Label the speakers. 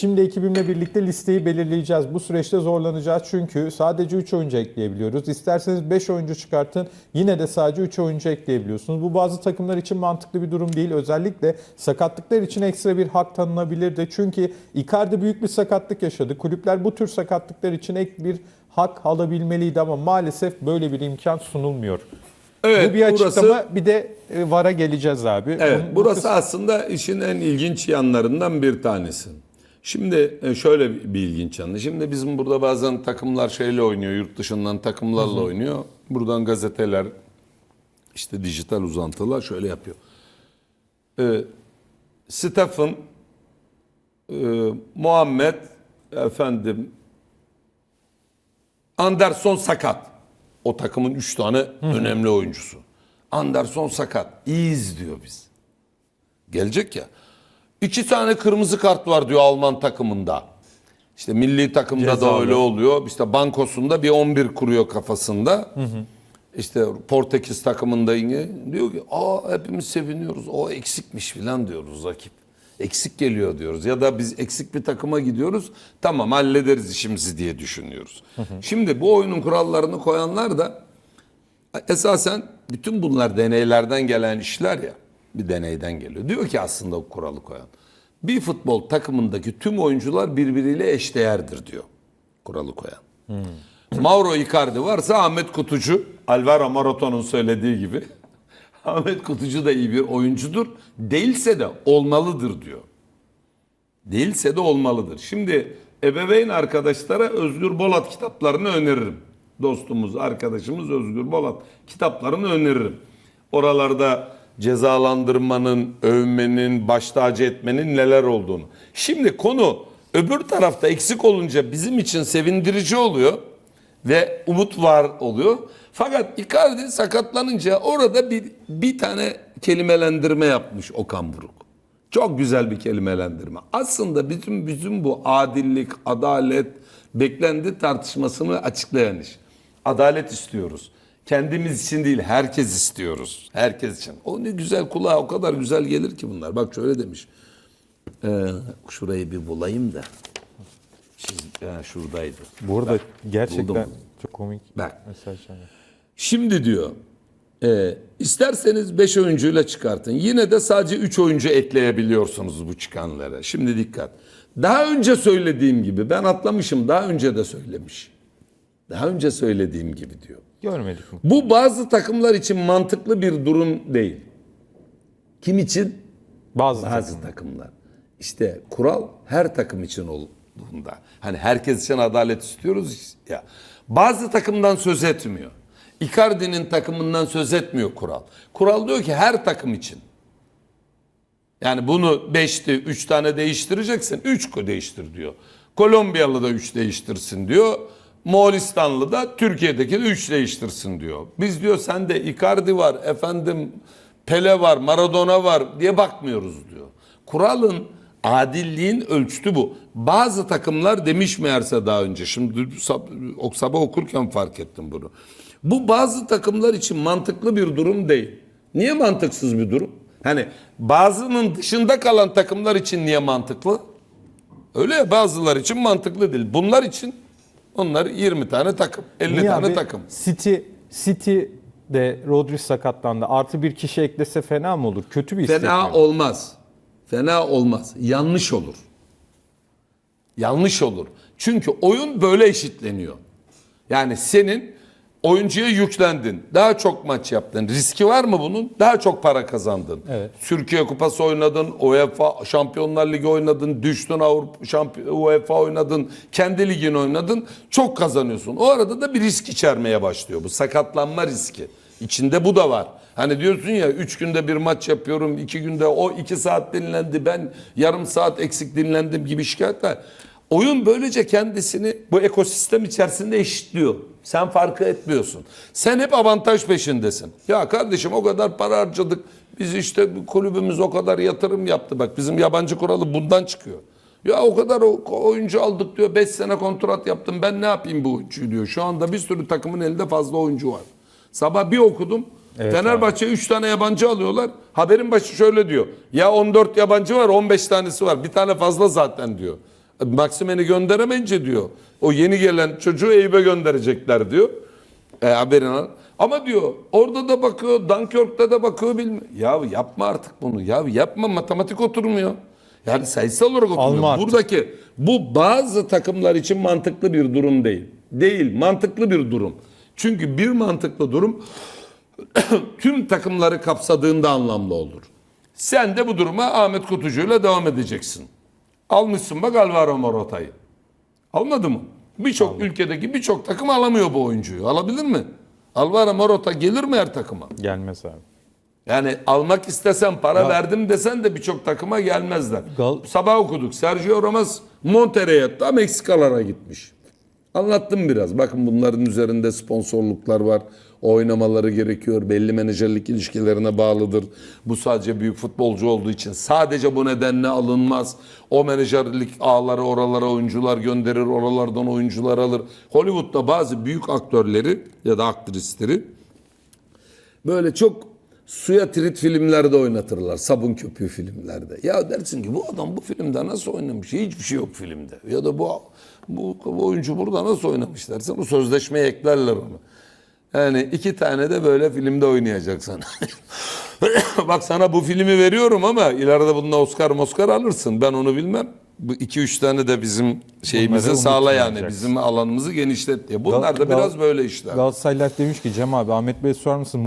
Speaker 1: Şimdi ekibimle birlikte listeyi belirleyeceğiz. Bu süreçte zorlanacağız çünkü sadece 3 oyuncu ekleyebiliyoruz. İsterseniz 5 oyuncu çıkartın yine de sadece 3 oyuncu ekleyebiliyorsunuz. Bu bazı takımlar için mantıklı bir durum değil. Özellikle sakatlıklar için ekstra bir hak tanınabilirdi. Çünkü Icardi büyük bir sakatlık yaşadı. Kulüpler bu tür sakatlıklar için ek bir hak alabilmeliydi ama maalesef böyle bir imkan sunulmuyor.
Speaker 2: Evet,
Speaker 1: bu bir açıklama
Speaker 2: burası,
Speaker 1: bir de e, VAR'a geleceğiz abi.
Speaker 2: evet,
Speaker 1: Bunun- bu
Speaker 2: burası aslında işin en ilginç yanlarından bir tanesi. Şimdi e, şöyle bir ilginç yanı. Şimdi bizim burada bazen takımlar şeyle oynuyor, yurt dışından takımlarla oynuyor. Buradan gazeteler, işte dijital uzantılar şöyle yapıyor. Ee, Stephen, e, Muhammed, efendim, Anderson sakat. O takımın üç tane önemli oyuncusu. Anderson sakat. İyiyiz diyor biz. Gelecek ya. İki tane kırmızı kart var diyor Alman takımında. İşte milli takımda da
Speaker 1: Cezalı.
Speaker 2: öyle oluyor. İşte bankosunda bir 11 kuruyor kafasında. İşte Portekiz takımında yine diyor ki aa hepimiz seviniyoruz. O eksikmiş filan diyoruz rakip. Eksik geliyor diyoruz. Ya da biz eksik bir takıma gidiyoruz. Tamam hallederiz işimizi diye düşünüyoruz. Şimdi bu oyunun kurallarını koyanlar da esasen bütün bunlar deneylerden gelen işler ya. Bir deneyden geliyor. Diyor ki aslında o kuralı koyan. Bir futbol takımındaki tüm oyuncular birbiriyle eşdeğerdir diyor. Kuralı koyan. Mauro Icardi varsa Ahmet Kutucu, Alvaro Morato'nun söylediği gibi. Ahmet Kutucu da iyi bir oyuncudur. Değilse de olmalıdır diyor. Değilse de olmalıdır. Şimdi ebeveyn arkadaşlara Özgür Bolat kitaplarını öneririm. Dostumuz, arkadaşımız Özgür Bolat kitaplarını öneririm. Oralarda cezalandırmanın, övmenin, baş tacı etmenin neler olduğunu. Şimdi konu öbür tarafta eksik olunca bizim için sevindirici oluyor ve umut var oluyor. Fakat Icardi sakatlanınca orada bir bir tane kelimelendirme yapmış Okan Buruk. Çok güzel bir kelimelendirme. Aslında bütün bütün bu adillik, adalet, beklendi tartışmasını açıklayan iş. Adalet istiyoruz. Kendimiz için değil, herkes istiyoruz. Herkes için. O ne güzel kulağa o kadar güzel gelir ki bunlar. Bak şöyle demiş. Ee, şurayı bir bulayım da. Çiz, ha, şuradaydı.
Speaker 1: Bu arada gerçekten
Speaker 2: buldum.
Speaker 1: çok komik
Speaker 2: Bak.
Speaker 1: mesajlar.
Speaker 2: Şimdi diyor e, isterseniz 5 oyuncuyla çıkartın. Yine de sadece 3 oyuncu ekleyebiliyorsunuz bu çıkanlara. Şimdi dikkat. Daha önce söylediğim gibi ben atlamışım daha önce de söylemiş. Daha önce söylediğim gibi diyor.
Speaker 1: Görmedik mi?
Speaker 2: Bu bazı takımlar için mantıklı bir durum değil. Kim için?
Speaker 1: Bazı
Speaker 2: Bazı takımlar. İşte kural her takım için olduğunda. Hani herkes için adalet istiyoruz ya. Bazı takımdan söz etmiyor. Icardi'nin takımından söz etmiyor kural. Kural diyor ki her takım için. Yani bunu 5'ti 3 tane değiştireceksin. 3 değiştir diyor. Kolombiyalı da 3 değiştirsin diyor. Moğolistanlı da Türkiye'deki de 3 değiştirsin diyor. Biz diyor sende Icardi var, efendim Pele var, Maradona var diye bakmıyoruz diyor. Kuralın adilliğin ölçütü bu. Bazı takımlar demiş meğerse daha önce. Şimdi sabah okurken fark ettim bunu. Bu bazı takımlar için mantıklı bir durum değil. Niye mantıksız bir durum? Hani bazının dışında kalan takımlar için niye mantıklı? Öyle ya bazılar için mantıklı değil. Bunlar için onlar 20 tane takım, 50
Speaker 1: Niye
Speaker 2: tane
Speaker 1: abi?
Speaker 2: takım.
Speaker 1: City, City de Rodri sakatlandı. Artı bir kişi eklese fena mı olur? Kötü bir istek
Speaker 2: Fena
Speaker 1: mi?
Speaker 2: olmaz. Fena olmaz. Yanlış olur. Yanlış olur. Çünkü oyun böyle eşitleniyor. Yani senin oyuncuya yüklendin. Daha çok maç yaptın. Riski var mı bunun? Daha çok para kazandın.
Speaker 1: Evet.
Speaker 2: Türkiye Kupası oynadın, UEFA Şampiyonlar Ligi oynadın, düştün Avrupa Şampiyon UEFA oynadın, kendi ligini oynadın. Çok kazanıyorsun. O arada da bir risk içermeye başlıyor bu sakatlanma riski. İçinde bu da var. Hani diyorsun ya 3 günde bir maç yapıyorum, 2 günde o 2 saat dinlendi, ben yarım saat eksik dinlendim gibi şikayetler. Oyun böylece kendisini bu ekosistem içerisinde eşitliyor. Sen farkı etmiyorsun. Sen hep avantaj peşindesin. Ya kardeşim o kadar para harcadık. Biz işte kulübümüz o kadar yatırım yaptı. Bak bizim yabancı kuralı bundan çıkıyor. Ya o kadar oyuncu aldık diyor. 5 sene kontrat yaptım. Ben ne yapayım bu oyuncuyu diyor. Şu anda bir sürü takımın elinde fazla oyuncu var. Sabah bir okudum.
Speaker 1: Evet
Speaker 2: Fenerbahçe 3 tane yabancı alıyorlar. Haberin başı şöyle diyor. Ya 14 yabancı var 15 tanesi var. Bir tane fazla zaten diyor. Maksimen'i gönderemeyince diyor. O yeni gelen çocuğu Eyüp'e gönderecekler diyor. E, haberin al. Ama diyor orada da bakıyor, Dunkirk'te de bakıyor bilmiyor. Ya yapma artık bunu. Ya yapma matematik oturmuyor. Yani sayısal olarak oturmuyor.
Speaker 1: Alma artık.
Speaker 2: Buradaki bu bazı takımlar için mantıklı bir durum değil. Değil, mantıklı bir durum. Çünkü bir mantıklı durum tüm takımları kapsadığında anlamlı olur. Sen de bu duruma Ahmet Kutucu'yla devam edeceksin. Almışsın bak Alvaro Morota'yı. Almadı mı? Birçok ülkedeki birçok takım alamıyor bu oyuncuyu. Alabilir mi? Alvaro Morota gelir mi her takıma?
Speaker 1: Gelmez abi.
Speaker 2: Yani almak istesen para verdim desen de birçok takıma gelmezler.
Speaker 1: Gal-
Speaker 2: Sabah okuduk. Sergio Ramos Monterrey'e tam Meksikalara gitmiş. Anlattım biraz. Bakın bunların üzerinde sponsorluklar var. Oynamaları gerekiyor. Belli menajerlik ilişkilerine bağlıdır. Bu sadece büyük futbolcu olduğu için sadece bu nedenle alınmaz. O menajerlik ağları oralara oyuncular gönderir. Oralardan oyuncular alır. Hollywood'da bazı büyük aktörleri ya da aktrisleri böyle çok suya tirit filmlerde oynatırlar. Sabun köpüğü filmlerde. Ya dersin ki bu adam bu filmde nasıl oynamış? Hiçbir şey yok filmde. Ya da bu bu, bu oyuncu burada nasıl oynamış dersin. Bu sözleşmeye eklerler onu. Yani iki tane de böyle filmde oynayacak sana. Bak sana bu filmi veriyorum ama ileride bununla Oscar Oscar alırsın. Ben onu bilmem. Bu iki üç tane de bizim şeyimizi sağla yani. Bizim alanımızı genişlet diye. Bunlar da biraz böyle işler.
Speaker 1: Galatasaraylılar demiş ki Cem abi Ahmet Bey sorar mısın